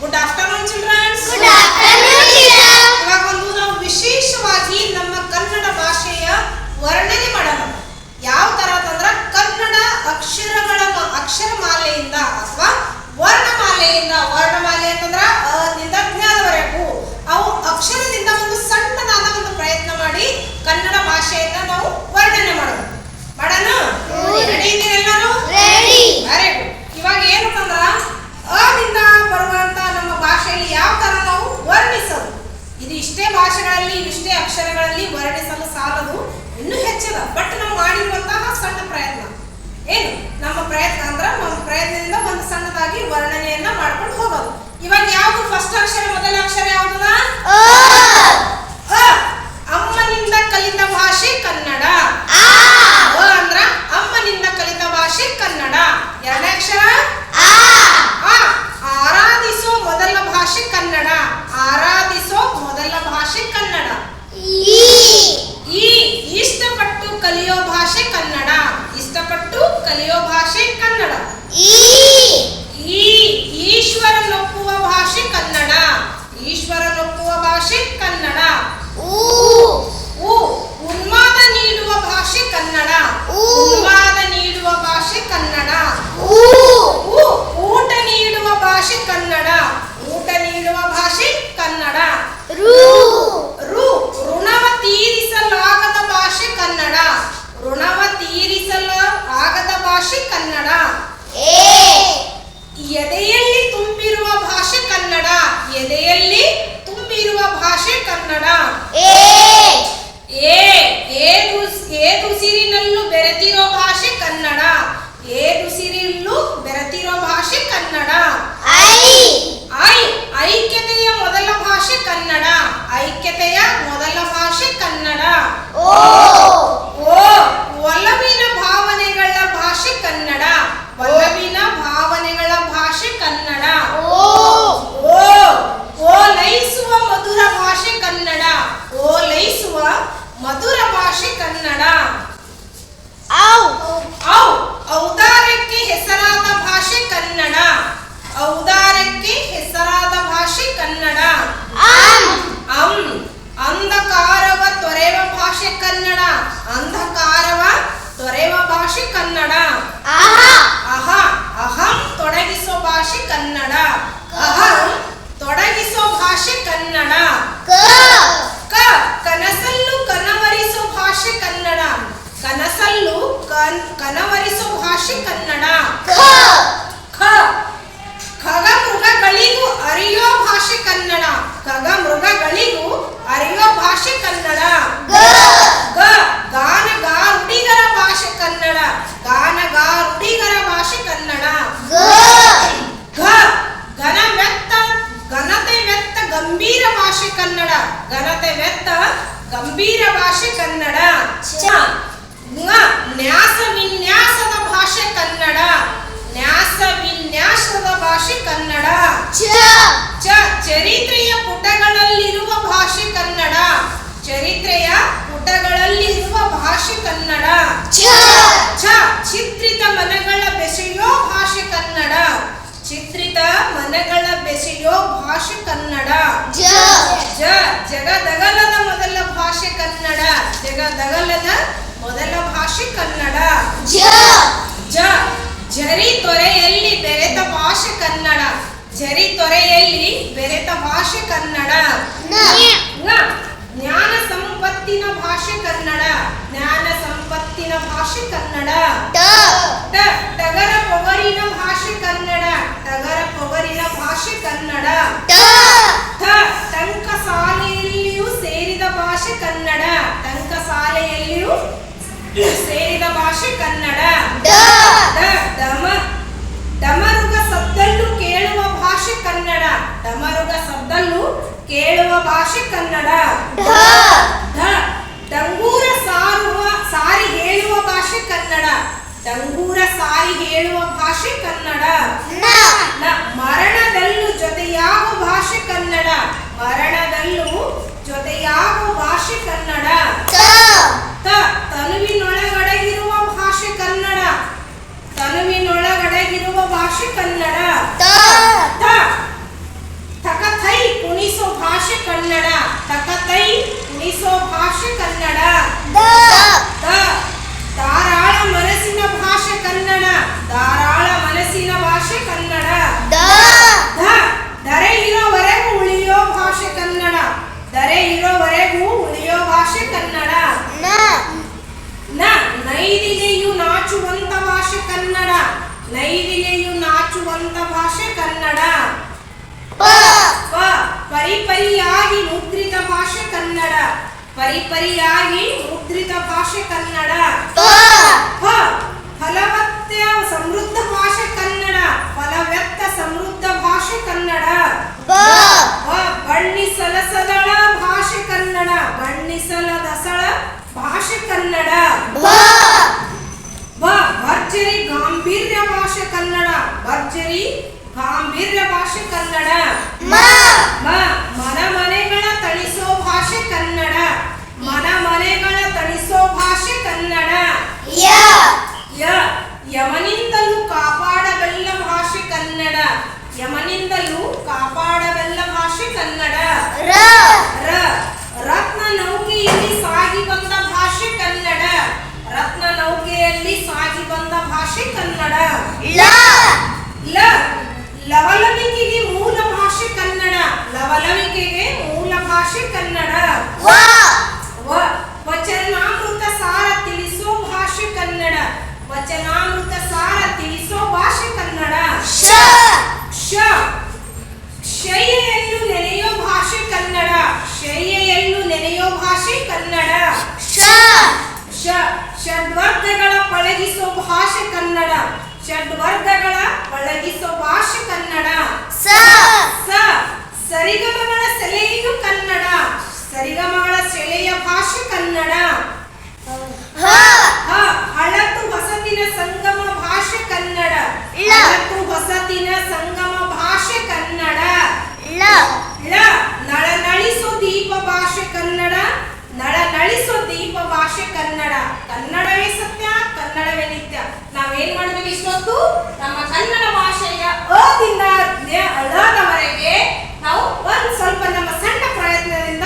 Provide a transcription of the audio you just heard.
Good afternoon childrens good teacher. ಇವಾಗ ಒಂದು ನಾವು ವಿಶೇಷವಾಗಿ ನಮ್ಮ ಕನ್ನಡ ಭಾಷೆಯ ವರ್ಣನೆ ಮಾಡೋಣ. ಯಾವ ತರ ಅಂತಂದ್ರ ಕನ್ನಡ ಅಕ್ಷರಗಳ ಅಕ್ಷರಮಾಲೆಯಿಂದ ಅಥವಾ ವರ್ಣಮಾಲೆಯಿಂದ ವರ್ಣಮಾಲೆ ಅಂತಂದ್ರ ಅದಿಂದ ಜ್ಞಾನವರೆಗೂ ಅವು ಅಕ್ಷರದಿಂದ ಒಂದು ಸಣ್ಣದಾದ ಒಂದು ಪ್ರಯತ್ನ ಮಾಡಿ ಕನ್ನಡ ಭಾಷೆಯನ್ನ ನಾವು ವರ್ಣನೆ ಮಾಡೋಣ? ಮಾಡೋಣ ಇವಾಗ ಯಾವುದು ಫಸ್ಟ್ ಅಕ್ಷರ ಮೊದಲ ಅಕ್ಷರ ಯಾವ್ದದ? ಏದುಸಿರಿನಲ್ಲೂ ಭಾಷೆ ಕನ್ನಡ. ಅಂ. ಅಂಧಕಾರವ ತೊರೆವ ಭಾಷೆ ಕನ್ನಡ. ಅಂಧಕಾರವ ತೊರೆವ ಭಾಷೆ ಕನ್ನಡ. ಅಹ. ಅಹಂ. ತೊಡಗಿಸೋ ಭಾಷೆ ಕನ್ನಡ. ಅಹಂ ತೊಡಗಿಸೋ ಭಾಷೆ ಕನ್ನಡ. ಕ. ಕನಸಲ್ಲು ಕನವರಿಸೋ ಭಾಷೆ ಕನ್ನಡ. ಕನಸಲ್ಲು ಕನ್ ಕನವರಿಸೋ ಭಾಷೆ ಕನ್ನಡ. ಭಾಷೆ ಭಾಷೆ ಕನ್ನಡ. ಛ ಚಿತ್ರಿತ ಮನಗಳ ಬೆಸೆಯೋ ಭಾಷೆ ಕನ್ನಡ. ಚಿತ್ರಿತ ಮನಗಳ ಬೆಸೆಯೋ ಭಾಷೆ ಕನ್ನಡ. ಜ. ಜಗದಗಲದ ಮೊದಲ ಭಾಷೆ ಕನ್ನಡ. ಜಗದಗಲದ ಮೊದಲ ಭಾಷೆ ಕನ್ನಡ. ಜ. ಜರಿ ತೊರೆಯಲ್ಲಿ ಬೆರೆತ ಭಾಷೆ ಕನ್ನಡ. ಜರಿ ತೊರೆಯಲ್ಲಿ ಬೆರೆತ ಭಾಷೆ ಕನ್ನಡ. ಜ್ಞಾನ ಸಂಪತ್ತಿನ ಭಾಷೆ ಕನ್ನಡ. ಜ್ಞಾನ ಸಂಪತ್ತಿನ ಭಾಷೆ ಕನ್ನಡ. ಟಗರ ಪೊಗರಿನ ಭಾಷೆ ಕನ್ನಡ. ಟಗರ ಪೊಗರಿನ ಭಾಷೆ ಕನ್ನಡ. ಟಂಕ ಶಾಲೆಯಲ್ಲಿಯೂ ಸೇರಿದ ಭಾಷೆ ಕನ್ನಡ. ಟಂಕ ಸಾಲೆಯಲ್ಲಿಯೂ ಸೇರಿದ ಭಾಷೆ ಕನ್ನಡ. ದಮ ಡಮರುಗ ಸದ್ದಲ್ಲೂ ಕೇಳುವ ಭಾಷೆ ಕನ್ನಡ. ಡಮರುಗ ಸದ್ದಲ್ಲೂ ಕೇಳುವ ಭಾಷೆ ಕನ್ನಡ ಢ. ಢ ಡಂಗೂರ ಸಾರುವ ಸಾರಿ ಹೇಳುವ ಭಾಷೆ ಕನ್ನಡ ಡಂಗೂರ ಹೇಳುವ ಭಾಷೆ ಕನ್ನಡ. ಮರಣದಲ್ಲೂ ಜೊತೆಯಾಗುವ ಭಾಷೆ ಕನ್ನಡ. ಮರಣದಲ್ಲೂ ಜೊತೆಯಾಗುವ ಭಾಷೆ ಕನ್ನಡ ತ. ತ ತನುವಿನೊಳಗಡಗಿರುವ ಭಾಷೆ ಕನ್ನಡ ತನುವಿನೊಳಗಡಗಿರುವ ಭಾಷೆ ಕನ್ನಡ ತ. ತ ತಿಳಿಸೋ ಭಾಷೆ ಕನ್ನಡ ದ ದ ಧಾರಾಳ ಮನಸ್ಸಿನ ಭಾಷೆ ಕನ್ನಡ ಧಾರಾಳ ಮನಸ್ಸಿನ ಭಾಷೆ ಕನ್ನಡ ದ ಧ ಧರೆ ಇರೋವರೆಗೂ ಉಳಿಯೋ ಭಾಷೆ ಕನ್ನಡ ಧರೆ ಇರೋವರೆಗೂ ಉಳಿಯೋ ಭಾಷೆ ಕನ್ನಡ ನ ನ ನೈದಿಲೆಯು ನಾಚುವಂತ ಭಾಷೆ ಕನ್ನಡ ನೈದಿಲೆಯು ನಾಚುವಂತ ಭಾಷೆ ಕನ್ನಡ ಪ ಪ ಪರಿಪರಿಯಾಗಿ ಮುದ್ರಿತ ಭಾಷೆ ಕನ್ನಡ ಪರಿಪರಿಯಾಗಿ ಮುದ್ರಿತ ಭಾಷೆ ಕನ್ನಡ. ಫಲವತ್ತ ಸಮೃದ್ಧ ಭಾಷೆ ಕನ್ನಡ. ಫಲವತ್ತ ಸಮೃದ್ಧ ಭಾಷೆ ಕನ್ನಡ. ಬ ಸದಳ ಭಾಷೆ ಕನ್ನಡ. ಬಣ್ಣಿಸಲದಸಳ ಭಾಷೆ ಕನ್ನಡ. ಭರ್ಜರಿ ಗಾಂಭೀರ್ಯ ಭಾಷೆ ಕನ್ನಡ. ಭರ್ಜರಿ ಗಾಂಭೀರ್ಯ ಭಾಷೆ ಕನ್ನಡ ಮ ಮ ಮನ ಮನೆಗಳ ತಣಿಸೋ ಭಾಷೆ ಕನ್ನಡ ಮನ ಮನೆಗಳ ತಣಿಸೋ ಭಾಷೆ ಕನ್ನಡ ಯ ಯ ಯಮನಿಂದಲೂ ಕಾಪಾಡಬಲ್ಲ ಭಾಷೆ ಕನ್ನಡ. ಯಮನಿಂದಲೂ ಕಾಪಾಡಬಲ್ಲ ಭಾಷೆ ಕನ್ನಡ. ರ. ರತ್ನ ನೌಕೆಯಲ್ಲಿ ಸಾಗಿ ಬಂದ ಭಾಷೆ ಕನ್ನಡ. ರತ್ನ ನೌಕೆಯಲ್ಲಿ ಸಾಗಿ ಬಂದ ಭಾಷೆ ಕನ್ನಡ. ಲ. ಲ. ಲವಲವಿಕೆಗೆ ಮೂಲ ಭಾಷೆ ಕನ್ನಡ. ಲವಲವಿಕೆಗೆ ಮೂಲ ಭಾಷೆ ಕನ್ನಡ. ವಚನಾಮೃತ ಸಾರ ತಿಳಿಸೋ ಭಾಷೆ ಕನ್ನಡ. ವಚನಾಮೃತ ಸಾರ ತಿಳಿಸೋ ಭಾಷೆ ಕನ್ನಡ ಶ ಶ ಶಯ್ಯೆಯನ್ನು ನೆನೆಯೋ ಭಾಷೆ ಕನ್ನಡ ಶಯ್ಯೆಯನ್ನು ನೆನೆಯೋ ಭಾಷೆ ಕನ್ನಡ ಶ ಶ ಷಡ್ವರ್ಗಗಳ ಪಳಗಿಸೋ ಭಾಷೆ ಕನ್ನಡ ಷಡ್ವರ್ಗಗಳ ಪಳಗಿಸೋ ಭಾಷೆ ಕನ್ನಡ. ಸ. ಸ. ಸರಿಗಮಗಳ ಸೆಲೆಯು ಕನ್ನಡ. ಸರಿಗಮಗಳ ಸೆಲೆಯ ಭಾಷೆ ಕನ್ನಡ. ಹ. ಹಳತು ಹೊಸತಿನ ಸಂಗಮ ಭಾಷೆ ಕನ್ನಡ. ಳ. ಹಳತು ಹೊಸತಿನ ಸಂಗಮ ಭಾಷೆ ಕನ್ನಡ. ಲ. ಳ ನಳನಳಿಸೋ ದೀಪ ಭಾಷೆ ಕನ್ನಡ. ನಳನಳಿಸೋ ದೀಪ ಭಾಷೆ ಕನ್ನಡ. ಕನ್ನಡವೇ ಸತ್ಯ. ಕನ್ನಡವೇ ನಿತ್ಯ ನಾವೇನ್ ಮಾಡಬೇಕು ಇಷ್ಟೊತ್ತು? ನಮ್ಮ ಕನ್ನಡ ಭಾಷೆಯ ಅದಿಂದ ಅಳದವರೆಗೆ ನಾವು ಒಂದ್ ಸ್ವಲ್ಪ ನಮ್ಮ ಸಣ್ಣ ಪ್ರಯತ್ನದಿಂದ